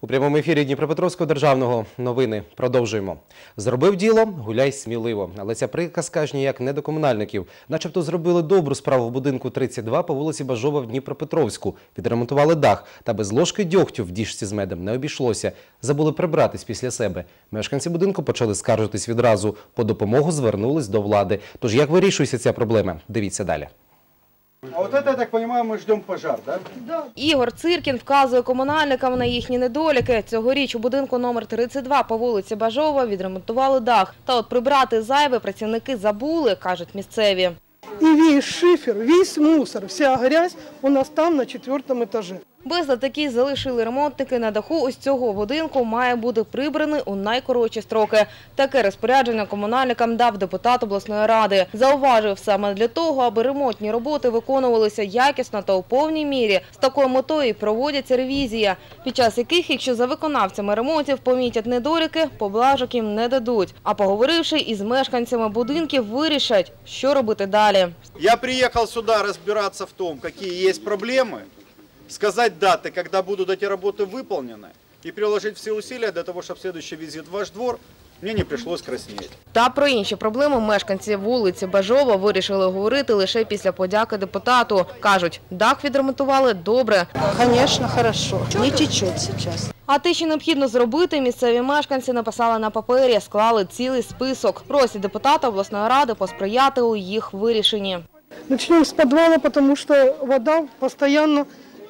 У прямому ефірі Дніпропетровського державного новини продовжуємо. Зробив діло, гуляй сміливо. Але ця приказка ж ніяк не до комунальників. Начебто зробили добру справу в будинку 32 по вулиці Бажова в Дніпропетровську. Відремонтували дах, та без ложки дьогтю в діжці з медом не обійшлося. Забули прибратись після себе. Мешканці будинку почали скаржитись відразу. По допомогу звернулись до влади. Тож як вирішується ця проблема? Дивіться далі. А вот это, я так понимаю, мы ждем пожар, да? Ігор Циркін вказує комунальникам на їхні недоліки. Цьогоріч у будинку номер 32 по вулиці Бажова відремонтували дах. Та от прибрати зайве працівники забули, кажуть місцеві. И весь шифер, весь мусор, вся грязь у нас там на четвертом этаже. Безлад, залишили ремонтники на даху ось цього будинку, має бути прибраний у найкоротші строки. Таке розпорядження комунальникам дав депутат обласної ради. Зауважив саме для того, аби ремонтні роботи виконувалися якісно та у повній мірі. З такою метою проводяться ревізія, під час яких, якщо за виконавцями ремонтів помітять недоліки, поблажок їм не дадуть. А поговоривши із мешканцями будинків, вирішать, що робити далі. Я приехал сюда разбираться в том, какие есть проблемы, сказать даты, когда будут эти работы выполнены, и приложить все усилия для того, чтобы следующий визит в ваш двор мне не пришлось краснеть. Та про інші проблеми мешканці вулиці Бажова вирішили говорити лише після подяки депутату. Кажуть, дах відремонтували добре. Конечно, хорошо. Не течет сейчас. А те, що необхідно зробити, місцеві мешканці написали на папері, склали цілий список. Просять депутата обласної ради посприяти у їх вирішенні. Начнем с подвала, потому что вода постоянно,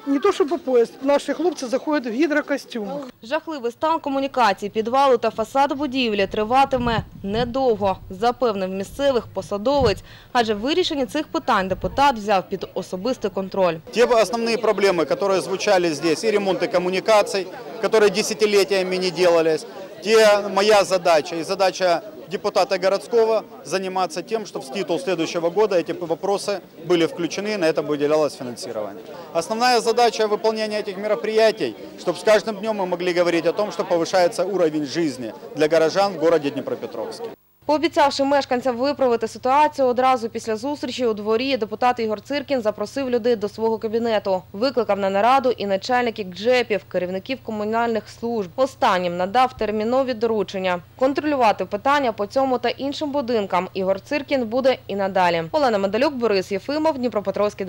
не то что по пояс, наши хлопцы заходят в гидрокостюмах. Жахливий стан комунікацій, підвалу та фасаду будівлі триватиме недовго, запевнив місцевих посадовець. Адже вирішення цих питань депутат взяв під особистий контроль. Те основные проблемы, которые звучали здесь, и ремонты коммуникаций, которые десятилетиями не делались, те моя задача и задача депутата городского заниматься тем, чтобы в титул следующего года эти вопросы были включены, на это выделялось финансирование. Основная задача выполнения этих мероприятий, чтобы с каждым днем мы могли говорить о том, что повышается уровень жизни для горожан в городе Днепропетровске. Пообіцявши мешканцям виправити ситуацію, одразу після зустрічі у дворі депутат Ігор Циркін запросив людей до свого кабінету. Викликав на нараду і начальників ГДЖЕПів, керівників комунальних служб. Останнім надав термінові доручення. Контролювати питання по цьому та іншим будинкам Ігор Циркін буде і надалі. Олена Медалюк, Борис Єфимов, Дніпропетровський